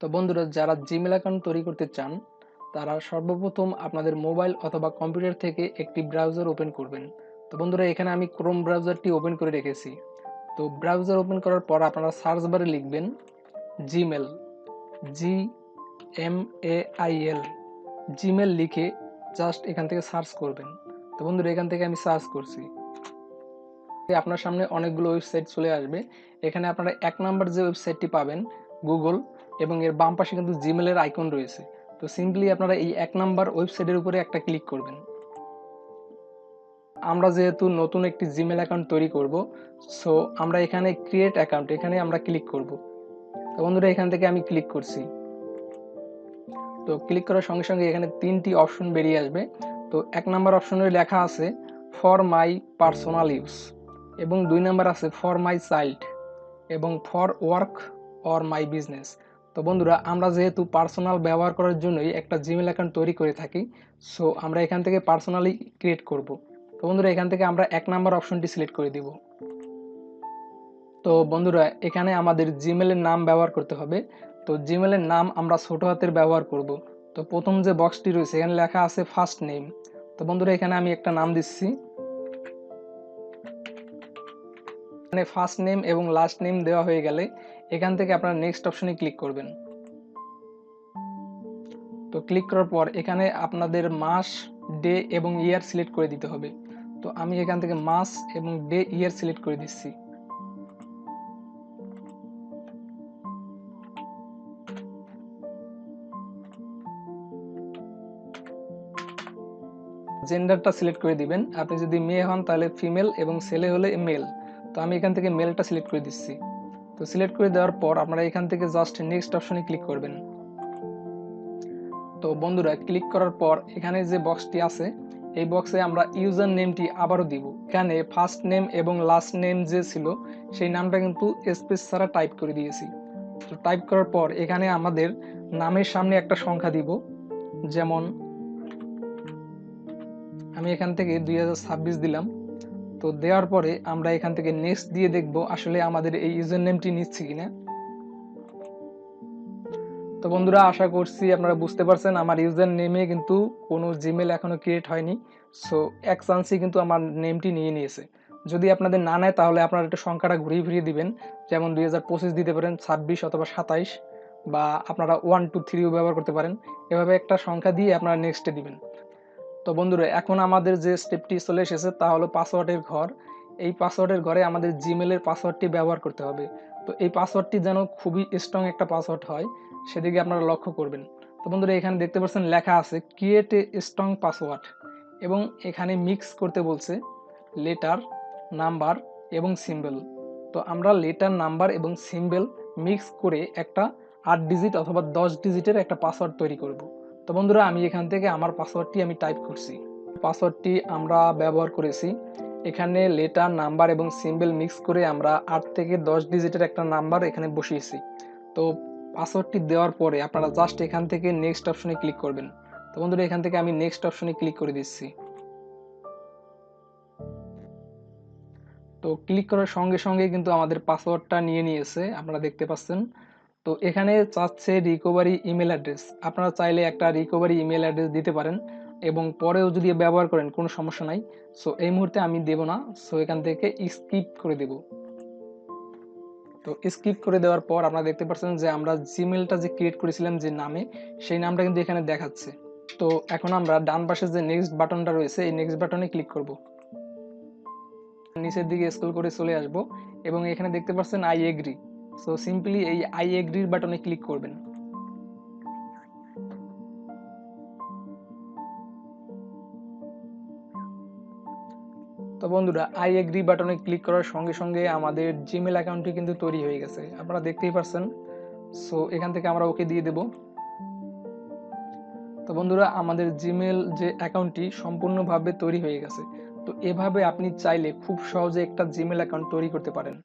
তো বন্ধুরা, যারা জিমেল অ্যাকাউন্ট তৈরি করতে চান, তারা সর্বপ্রথম আপনাদের মোবাইল অথবা কম্পিউটার থেকে একটি ব্রাউজার ওপেন করবেন। তো বন্ধুরা, এখানে আমি ক্রোম ব্রাউজারটি ওপেন করে রেখেছি। তো ব্রাউজার ওপেন করার পর আপনারা সার্চ বারে লিখবেন Gmail G M A I L Gmail লিখে জাস্ট এখান থেকে সার্চ করবেন। তো বন্ধুরা, এখান থেকে আমি সার্চ করছি। আপনার সামনে অনেকগুলো ওয়েবসাইট চলে আসবে। এখানে আপনারা এক নাম্বার যে ওয়েবসাইটটি পাবেন গুগল এবং এর বাম পাশে কিন্তু জিমেলের আইকন রয়েছে। তো সিম্পলি আপনারা এই এক নাম্বার ওয়েবসাইটের উপরে একটা ক্লিক করবেন। আমরা যেহেতু নতুন একটি জিমেল অ্যাকাউন্ট তৈরি করব সো আমরা এখানে ক্রিয়েট অ্যাকাউন্ট এখানে আমরা ক্লিক করব। তো বন্ধুরা, এখান থেকে আমি ক্লিক করছি। তো ক্লিক করার সঙ্গে সঙ্গে এখানে তিনটি অপশন বেরিয়ে আসবে। তো এক নাম্বার অপশনে লেখা আছে ফর মাই পার্সোনাল ইউজ এবং দুই নাম্বার আছে ফর মাই চাইল্ড এবং for work or my business তো বন্ধুরা, আমরা যেহেতু পার্সোনাল ব্যবহার করার জন্যই একটা জিমেল অ্যাকাউন্ট তৈরি করে থাকি সো আমরা এখান থেকে পার্সোনালি ক্রিয়েট করব। তো বন্ধুরা, এখান থেকে আমরা এক নাম্বার অপশনটি সিলেক্ট করে দিব। তো বন্ধুরা, এখানে আমাদের জিমেলের নাম ব্যবহার করতে হবে। তো জিমেলের নাম আমরা ছোট হাতের ব্যবহার করব। তো প্রথম যে বক্সটি রয়েছে, এখানে লেখা আছে ফার্স্ট নেম তো বন্ধুরা, এখানে আমি একটা নাম দিচ্ছি। এখানে ফার্স্ট নেম এবং লাস্ট নেম দেওয়া হয়ে গেলে এখান থেকে আপনারা নেক্সট অপশনে ক্লিক করবেন। তো ক্লিক করার পর এখানে আপনাদের মাস ডে এবং ইয়ার সিলেক্ট করে দিতে হবে। তো আমি এখান থেকে মাস এবং ডে ইয়ার সিলেক্ট করে দিচ্ছি। জেন্ডারটা সিলেক্ট করে দিবেন। আপনি যদি মেয়ে হন তাহলে ফিমেল এবং ছেলে হলে মেল তো আমি এখান থেকে মেলটা সিলেক্ট করে দিচ্ছি। তো সিলেক্ট করে দেওয়ার পর আপনারা এখান থেকে জাস্ট নেক্সট অপশনে ক্লিক করবেন। তো বন্ধুরা ক্লিক করার পর এখানে যে বক্সটি আছে, এই বক্সে আমরা ইউজার নেমটি আবারও দিব। এখানে ফার্স্ট নেম এবং লাস্ট নেম যে ছিল, সেই নামটা কিন্তু স্পেস ছাড়া টাইপ করে দিয়েছি। তো টাইপ করার পর এখানে আমাদের নামের সামনে একটা সংখ্যা দিব। যেমন, আমি এখান থেকে দুই হাজার ছাব্বিশ দিলাম। তো দেওয়ার পরে আমরা এখান থেকে নেক্সট দিয়ে দেখব আসলে আমাদের এই ইউজার নেমটি নিচ্ছে কিনা। তো বন্ধুরা, আশা করছি আপনারা বুঝতে পারছেন, আমার ইউজার নেমে কিন্তু কোনো জিমেল এখনও ক্রিয়েট হয়নি। সো এক চান্সই কিন্তু আমার নেমটি নিয়ে নিয়েছে। যদি আপনাদের না নেয়, তাহলে আপনারা একটু সংখ্যাটা ঘুরিয়ে ফিরিয়ে দিবেন। যেমন দুই হাজার পঁচিশ দিতে পারেন, ছাব্বিশ অথবা সাতাইশ, বা আপনারা ওয়ান টু থ্রিও ব্যবহার করতে পারেন। এভাবে একটা সংখ্যা দিয়ে আপনারা নেক্সটে দিবেন। তো বন্ধুরা, এখন আমাদের যে স্টেপটি চলে এসেছে তা হলো পাসওয়ার্ডের ঘর। এই পাসওয়ার্ডের ঘরে আমাদের জিমেলের পাসওয়ার্ডটি ব্যবহার করতে হবে। তো এই পাসওয়ার্ডটি যেন খুবই স্ট্রং একটা পাসওয়ার্ড হয়, সেদিকে আপনারা লক্ষ্য করবেন। তো বন্ধুরা, এখানে দেখতে পাচ্ছেন লেখা আছে ক্রিয়েট এ স্ট্রং পাসওয়ার্ড এবং এখানে মিক্স করতে বলছে লেটার নাম্বার এবং সিম্বল তো আমরা লেটার নাম্বার এবং সিম্বল মিক্স করে একটা আট ডিজিট অথবা দশ ডিজিটের একটা পাসওয়ার্ড তৈরি করব। তো বন্ধুরা, আমি এখান থেকে আমার পাসওয়ার্ডটি আমি টাইপ করছি। পাসওয়ার্ডটি আমরা ব্যবহার করেছি। এখানে লেটার নাম্বার এবং সিম্বল মিক্স করে আমরা আট থেকে দশ ডিজিটের একটা নাম্বার এখানে বসিয়েছি। তো পাসওয়ার্ডটি দেওয়ার পরে আপনারা জাস্ট এখান থেকে নেক্সট অপশনে ক্লিক করবেন। তো বন্ধুরা, এখান থেকে আমি নেক্সট অপশনে ক্লিক করে দিচ্ছি। তো ক্লিক করার সঙ্গে সঙ্গে কিন্তু আমাদের পাসওয়ার্ডটা নিয়ে নিয়েছে। আপনারা দেখতে পাচ্ছেন। তো এখানে চাচ্ছে রিকভারি ইমেল অ্যাড্রেস আপনারা চাইলে একটা রিকভারি ইমেল অ্যাড্রেস দিতে পারেন এবং পরেও যদি ব্যবহার করেন, কোনো সমস্যা নাই। সো এই মুহূর্তে আমি দেব না। সো এখান থেকে স্কিপ করে দেব। তো স্কিপ করে দেওয়ার পর আপনারা দেখতে পাচ্ছেন যে আমরা জিমেলটা যে ক্রিয়েট করেছিলাম যে নামে, সেই নামটা কিন্তু এখানে দেখাচ্ছে। তো এখন আমরা ডান পাশে যে নেক্সট বাটনটা রয়েছে, এই নেক্সট বাটনে ক্লিক করব। নিচের দিকে স্ক্রল করে চলে আসব এবং এখানে দেখতে পাচ্ছেন আই এগ্রি সো সিম্পলি এই আই এগ্রির বাটনে ক্লিক করবেন। তো বন্ধুরা আই এগ্রি বাটনে ক্লিক করার সঙ্গে সঙ্গে আমাদের জিমেল অ্যাকাউন্টটি কিন্তু তৈরি হয়ে গেছে। আপনারা দেখতেই পাচ্ছেন সো এখান থেকে আমরা ওকে দিয়ে দেব। তো বন্ধুরা, আমাদের জিমেল যে অ্যাকাউন্টটি সম্পূর্ণভাবে তৈরি হয়ে গেছে। তো এভাবে আপনি চাইলে খুব সহজে একটা জিমেল অ্যাকাউন্ট তৈরি করতে পারেন।